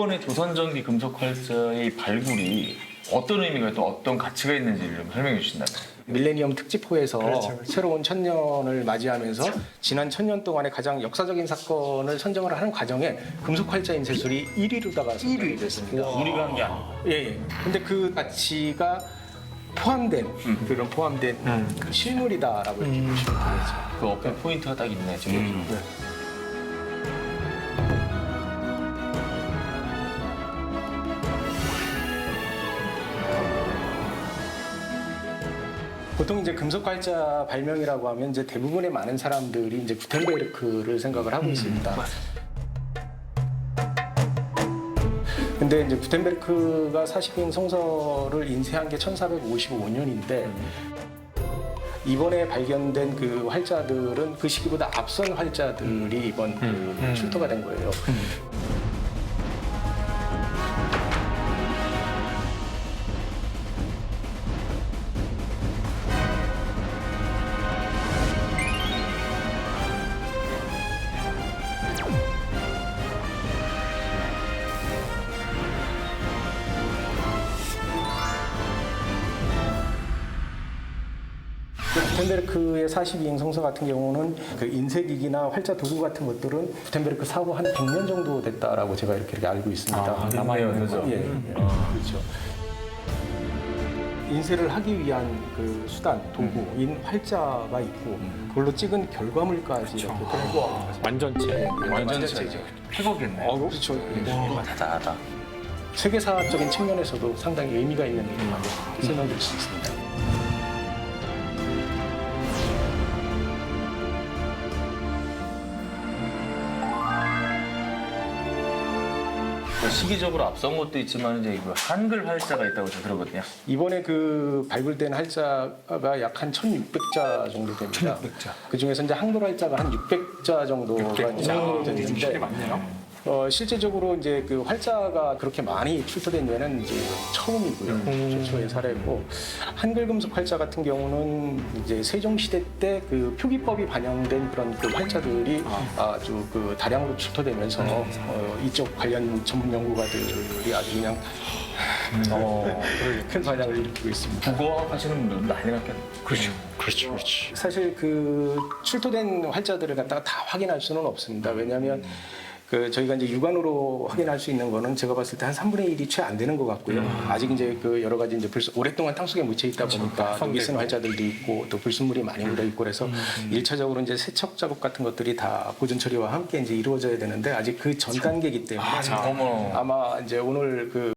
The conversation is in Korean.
이번에 조선전기 금속 활자의 발굴이 어떤 의미가 또 어떤 가치가 있는지를 좀 설명해 주신다면. 밀레니엄 특집호에서 그렇죠, 그렇죠. 새로운 천년을 맞이하면서 지난 천년 동안의 가장 역사적인 사건을 선정을 하는 과정에 금속 활자 인쇄술이 1위로다가 선정이 됐습니다. 우리가 한 게 아니고. 예, 예. 근데 그 가치가 포함된 음. 그런 포함된 그 실물이다라고 이렇게 보시면 되겠죠. 그 어필 포인트가 딱 있네 지금. 네. 보통 이제 금속 활자 발명이라고 하면 이제 대부분의 많은 사람들이 이제 구텐베르크를 생각을 하고 있습니다. 근데 이제 구텐베르크가 40인 성서를 인쇄한 게 1455년인데 이번에 발견된 그 활자들은 그 시기보다 앞선 활자들이 이번 그 출토가 된 거예요. 구텐베르크의 42인 성서 같은 경우는 그 인쇄기기나 활자 도구 같은 것들은 구텐베르크 사후 한 100년 정도 됐다라고 제가 이렇게, 이렇게 알고 있습니다. 아, 남아있는 거죠? 예, 예. 그렇죠. 인쇄를 하기 위한 그 수단, 도구인 활자가 있고 그걸로 찍은 결과물까지 이렇게 들어있고 완전체. 완전체죠. 폐거겠네. 어, 그렇죠. 예. 뭐가 다다하다. 세계사적인 측면에서도 상당히 의미가 있는 일이라고 수 있습니다. 시기적으로 앞선 것도 있지만 이제 그 한글 활자가 있다고 제가 들었거든요. 이번에 그 발굴된 활자가 약 한 1,600자 정도 됩니다. 1600자. 그 중에서 이제 한글 활자가 한 600자 정도가 꽤 되는데 많네요. 어, 실제적으로 이제 그 활자가 그렇게 많이 출토된 예는 이제 처음이고요. 최초의 사례고 한글 금속 활자 같은 경우는 이제 세종 시대 때 그 표기법이 반영된 그런 그 활자들이 아 주 그 다량으로 출토되면서 어, 이쪽 관련 전문 연구가들이 아주 그냥 어, 큰 반향을 일으키고 있습니다. 국어 하시는 분들도 난리 났겠네. 그렇죠. 그렇죠. 그렇지. 사실 그 출토된 활자들을 갖다가 다 확인할 수는 없습니다. 왜냐하면 그 저희가 이제 육안으로 확인할 수 있는 거는 제가 봤을 때 한 3분의 1이 채 안 되는 것 같고요. 아직 이제 그 여러 가지 이제 불순, 오랫동안 땅 속에 묻혀 있다 보니까 여기 쓴 활자들도 있고 또 불순물이 많이 묻어 있고 그래서 일차적으로 이제 세척 작업 같은 것들이 다 보존 처리와 함께 이제 이루어져야 되는데 아직 그 전 단계이기 때문에 어머. 아마 이제 오늘 그